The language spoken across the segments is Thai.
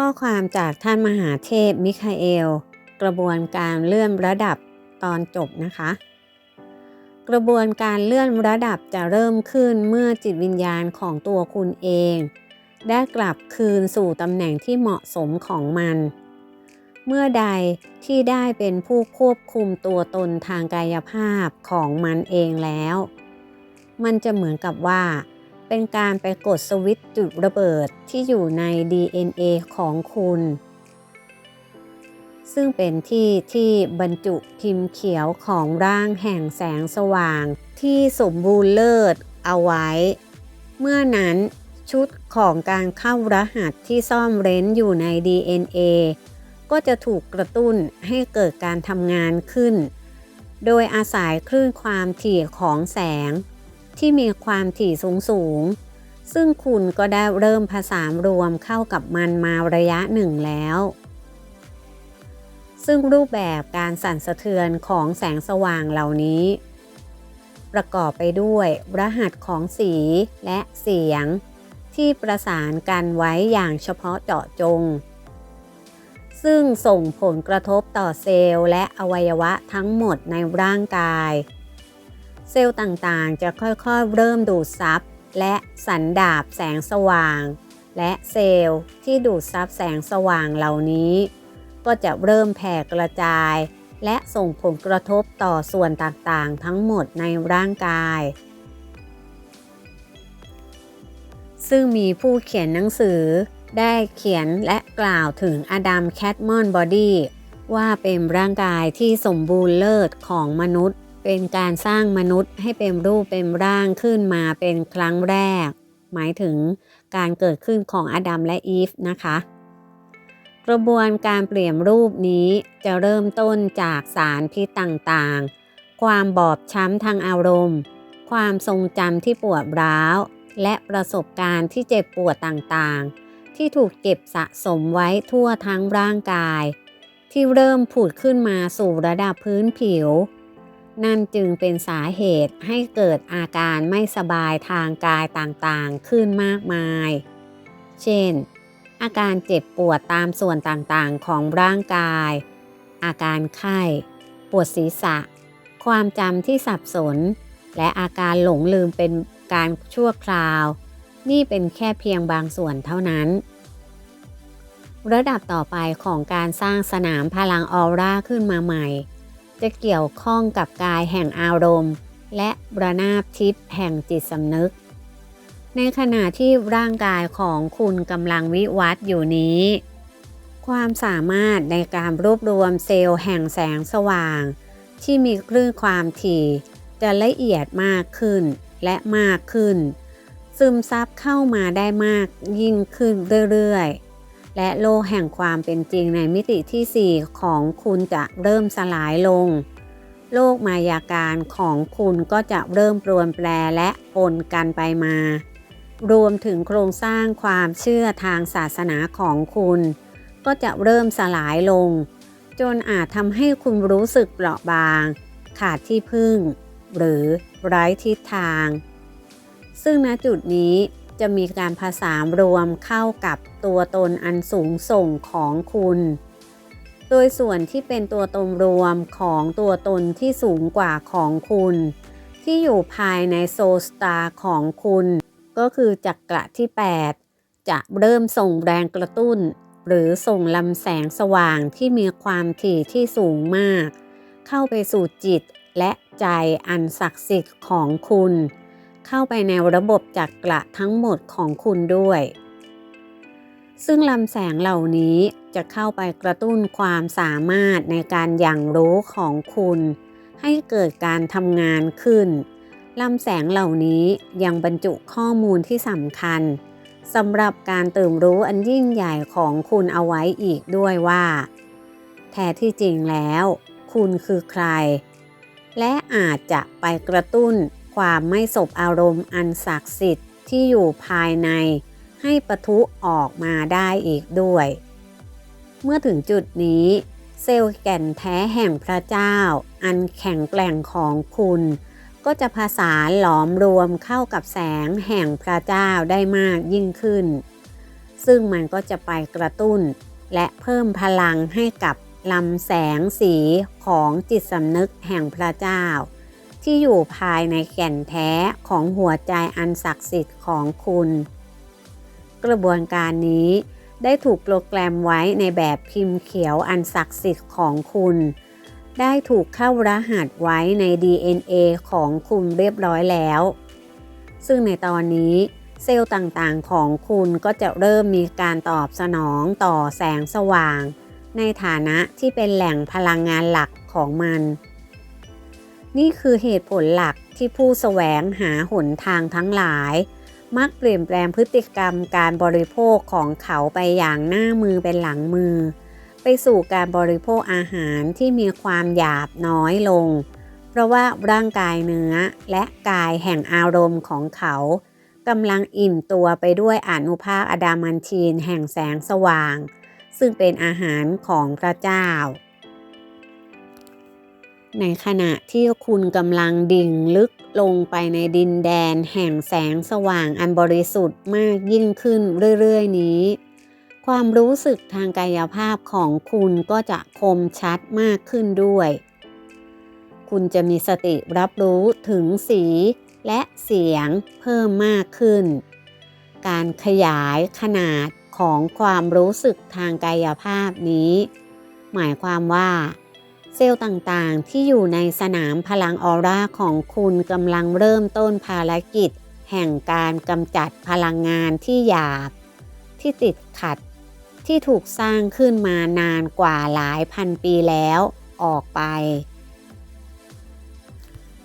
ข้อความจากท่านมหาเทพมิคาเอล กระบวนการเลื่อนระดับตอนจบนะคะ กระบวนการเลื่อนระดับจะเริ่มขึ้นเมื่อจิตวิญญาณของตัวคุณเอง ได้กลับคืนสู่ตำแหน่งที่เหมาะสมของมัน เมื่อใดที่ได้เป็นผู้ควบคุมตัวตนทางกายภาพของมันเองแล้ว มันจะเหมือนกับว่า เป็นการไปกดสวิตช์จุดระเบิดที่อยู่ใน DNA ของคุณ ซึ่งเป็นที่ที่บรรจุพิมพ์เขียวของร่างแห่งแสงสว่างที่สมบูรณ์เลิศเอาไว้ เมื่อนั้นชุดของการเข้ารหัสที่ซ่อนเร้นอยู่ใน DNA ก็จะถูกกระตุ้นให้เกิดการทำงานขึ้น โดยอาศัยคลื่นความถี่ของแสง ที่มีความถี่สูงสูง ซึ่งคุณก็ได้เริ่มผสานรวมเข้ากับมันมาระยะหนึ่งแล้ว ซึ่งรูปแบบการสั่นสะเทือนของแสงสว่างเหล่านี้ ประกอบไปด้วยรหัสของสีและเสียง ที่ประสานกันไว้อย่างเฉพาะเจาะจง ซึ่งส่งผลกระทบต่อเซลล์และอวัยวะทั้งหมดในร่างกาย เซลล์ต่างๆ จะค่อยๆ เริ่มดูดซับและสันดาบแสงสว่าง และเซลล์ที่ดูดซับแสงสว่างเหล่านี้ ก็จะเริ่มแผ่กระจาย และส่งผลกระทบต่อส่วนต่างๆ ทั้งหมดในร่างกาย ซึ่งมีผู้เขียนหนังสือได้เขียนและกล่าวถึงอดัมแคทมอนบอดี้ว่าเป็นร่างกายที่สมบูรณ์เลิศของมนุษย์ เป็นการสร้างมนุษย์ให้เป็นรูปเป็นร่างขึ้นมาเป็นครั้งแรก หมายถึงการเกิดขึ้นของอดัมและอีฟนะคะ กระบวนการเปลี่ยนรูปนี้จะเริ่มต้นจากสารพิษต่างๆ ความบอบช้ำทางอารมณ์ ความทรงจำที่ปวดร้าว และประสบการณ์ที่เจ็บปวดต่างๆ ที่ถูกเก็บสะสมไว้ทั่วทั้งร่างกาย ที่เริ่มผุดขึ้นมาสู่ระดับพื้นผิว นั่นจึงเป็นสาเหตุให้เกิดอาการไม่สบายทางกายต่างๆขึ้นมากมาย เช่น อาการเจ็บปวดตามส่วนต่างๆของร่างกาย อาการไข้ ปวดศีรษะ ความจำที่สับสน และอาการหลงลืมเป็นการชั่วคราว นี่เป็นแค่เพียงบางส่วนเท่านั้น ระดับต่อไปของการสร้างสนามพลังออร่าขึ้นมาใหม่ จะเกี่ยวข้องกับกายแห่งอารมณ์ และระนาบทิพย์แห่งจิตสำนึก ในขณะที่ร่างกายของคุณกำลังวิวัฒอยู่นี้ ความสามารถในการรวบรวมเซลล์แห่งแสงสว่าง ที่มีคลื่นความถี่ จะละเอียดมากขึ้นและมากขึ้น ซึมซับเข้ามาได้มากยิ่งขึ้นเรื่อยๆ และโลกแห่งความเป็นจริงในมิติที่ 4 ของคุณจะเริ่มสลายลง โลกมายาการของคุณก็จะเริ่มปรวนแปรและปนกันไปมา รวมถึงโครงสร้างความเชื่อทางศาสนาของคุณ ก็จะเริ่มสลายลง จนอาจทำให้คุณรู้สึกเปราะบาง ขาดที่พึ่ง หรือไร้ทิศทาง ซึ่งณจุดนี้ จะมีการผสานรวมเข้ากับตัวตนอันสูงส่งของคุณ โดยส่วนที่เป็นตัวตนรวมของตัวตนที่สูงกว่าของคุณ ที่อยู่ภายในโซลสตาร์ของคุณ ก็คือจักระที่ 8 จะเริ่มส่งแรงกระตุ้น หรือส่งลำแสงสว่างที่มีความถี่ที่สูงมาก เข้าไปสู่จิตและใจอันศักดิ์สิทธิ์ของคุณ เข้าไปในระบบจักระทั้งหมดของคุณด้วย ซึ่งลำแสงเหล่านี้จะเข้าไปกระตุ้นความสามารถในการอย่างรู้ของคุณ ให้เกิดการทำงานขึ้นลำแสงเหล่านี้ยังบรรจุข้อมูลที่สำคัญสำหรับการตื่นรู้อันยิ่งใหญ่ของคุณเอาไว้อีกด้วยว่า แท้ที่จริงแล้ว คุณคือใคร และอาจจะไปกระตุ้น ความไม่สบอารมณ์อันศักดิ์สิทธิ์ที่อยู่ภายใน ให้ปะทุออกมาได้อีกด้วย เมื่อถึงจุดนี้ เซลล์แก่นแท้แห่งพระเจ้า อันแข็งแกร่งของคุณ ก็จะผสานหลอมรวมเข้ากับแสงแห่งพระเจ้าได้มากยิ่งขึ้น ซึ่งมันก็จะไปกระตุ้น และเพิ่มพลังให้กับลำแสงสีของจิตสำนึกแห่งพระเจ้า ที่อยู่ภายในแก่นแท้ของหัวใจอันศักดิ์สิทธิ์ของคุณ กระบวนการนี้ได้ถูกโปรแกรมไว้ในแบบพิมพ์เขียวอันศักดิ์สิทธิ์ของคุณ ได้ถูกเข้ารหัสไว้ใน DNA ของคุณเรียบร้อยแล้ว ซึ่งในตอนนี้เซลล์ต่างๆ ของคุณก็จะเริ่มมีการตอบสนองต่อแสงสว่าง ในฐานะที่เป็นแหล่งพลังงานหลักของมัน นี่คือเหตุผลหลักที่ผู้แสวงหาหนทางทั้งหลาย มักเปลี่ยนแปลงพฤติกรรมการบริโภคของเขาไปอย่างหน้ามือเป็นหลังมือ ไปสู่การบริโภคอาหารที่มีความหยาบน้อยลง เพราะว่าร่างกายเนื้อและกายแห่งอารมณ์ของเขากำลังอิ่มตัวไปด้วยอนุภาคอะดามันทีนแห่งแสงสว่าง ซึ่งเป็นอาหารของพระเจ้า ในขณะที่คุณกำลังดิ่งลึกลงไปในดินแดนแห่งแสงสว่างอันบริสุทธิ์มากยิ่งขึ้นเรื่อยๆนี้ ความรู้สึกทางกายภาพของคุณก็จะคมชัดมากขึ้นด้วย คุณจะมีสติรับรู้ถึงสีและเสียงเพิ่มมากขึ้น การขยายขนาดของความรู้สึกทางกายภาพนี้ หมายความว่า เซลล์ต่างๆ ที่อยู่ในสนามพลังออร่าของคุณกำลังเริ่มต้นภารกิจ แห่งการกำจัดพลังงานที่หยาบ ที่ติดขัด ที่ถูกสร้างขึ้นมานานกว่าหลายพันปีแล้วออกไป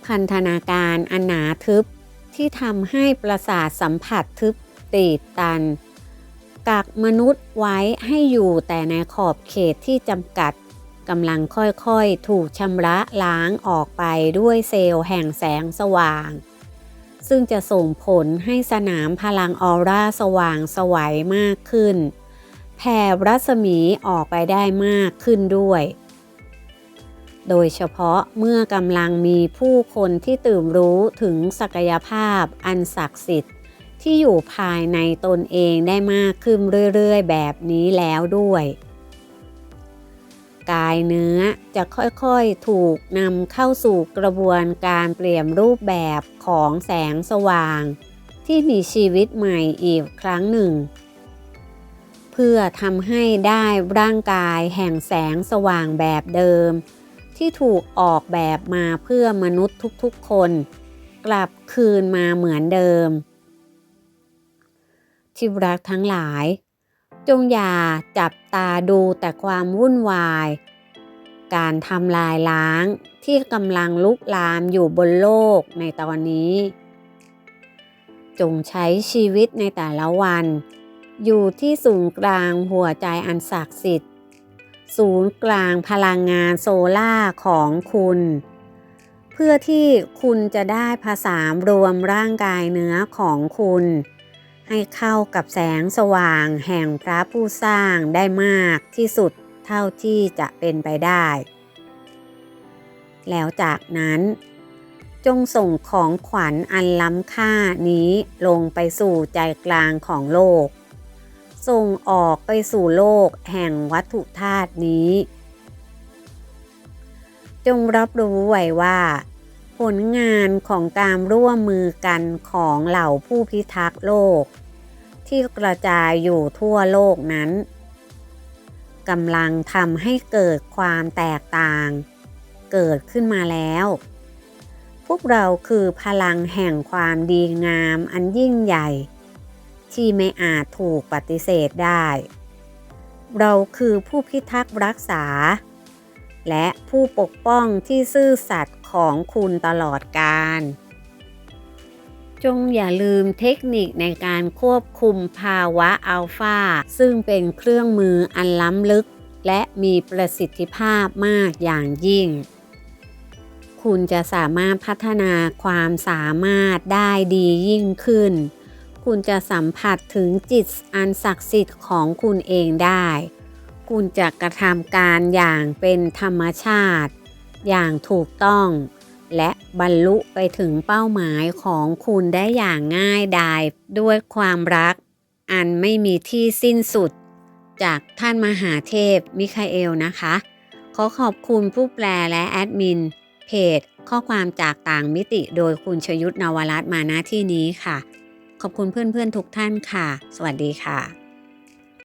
พันธนาการอันหนาทึบที่ทำให้ประสาทสัมผัสทึบตีดตันกักมนุษย์ไว้ให้อยู่แต่ในขอบเขตที่จำกัด กำลังค่อยๆ ถูกชำระล้างออกไปด้วยเซลล์แห่งแสงสว่าง ซึ่งจะส่งผลให้สนามพลังออร่าสว่างสวัยมากขึ้น แผ่รัศมีออกไปได้มากขึ้นด้วย โดยเฉพาะเมื่อกำลังมีผู้คนที่ตื่นรู้ถึงศักยภาพอันศักดิ์สิทธิ์ที่อยู่ภายในตนเองได้มากขึ้นเรื่อยๆ แบบนี้แล้วด้วย กายเนื้อ จะค่อยๆถูกนำเข้าสู่กระบวนการเปลี่ยนรูปแบบของแสงสว่าง ที่มีชีวิตใหม่อีกครั้งหนึ่ง เพื่อทำให้ได้ร่างกายแห่งแสงสว่างแบบเดิม ที่ถูกออกแบบมาเพื่อมนุษย์ทุกๆคน กลับคืนมาเหมือนเดิมที่รักทั้งหลาย จงอย่าจับตาดูแต่ความวุ่นวาย การทำลายล้างที่กำลังลุกลามอยู่บนโลกในตอนนี้ จงใช้ชีวิตในแต่ละวัน อยู่ที่ศูนย์กลางหัวใจอันศักดิ์สิทธิ์ ศูนย์กลางพลังงานโซล่าของคุณ เพื่อที่คุณจะได้ผสานรวมร่างกายเนื้อของคุณ ให้เข้ากับแสงสว่างแห่งพระผู้สร้างได้มากที่สุดเท่าที่จะเป็นไปได้ แล้วจากนั้น จงส่งของขวัญอันล้ำค่านี้ลงไปสู่ใจกลางของโลก ส่งออกไปสู่โลกแห่งวัตถุธาตุนี้ จงรับรู้ไว้ว่าผลงานของการร่วมมือกันของเหล่าผู้พิทักษ์โลก ที่กระจายอยู่ทั่วโลกนั้นกำลังทำให้เกิดความแตกต่าง เกิดขึ้นมาแล้ว พวกเราคือพลังแห่งความดีงามอันยิ่งใหญ่ ที่ไม่อาจถูกปฏิเสธได้ เราคือผู้พิทักษ์รักษา และผู้ปกป้องที่ซื่อสัตย์ของคุณตลอดกาล จงอย่าลืมเทคนิคในการควบคุมภาวะอัลฟาซึ่งเป็นเครื่องมืออันล้ำลึก และมีประสิทธิภาพมากอย่างยิ่ง คุณจะสามารถพัฒนาความสามารถได้ดียิ่งขึ้น คุณจะสัมผัสถึงจิตอันศักดิ์สิทธิ์ของคุณเองได้ คุณจะกระทำการอย่างเป็นธรรมชาติ อย่างถูกต้อง และบรรลุไปถึงเป้าหมายของคุณได้อย่างง่ายดายด้วยความรัก อันไม่มีที่สิ้นสุด จากท่านมหาเทพมิคาเอลนะคะ ขอขอบคุณผู้แปลและแอดมิน เพจ ข้อความจากต่างมิติโดยคุณชยุทธนวรัตน์มาณที่นี้ค่ะ ขอบคุณเพื่อนๆทุกท่านค่ะ สวัสดีค่ะ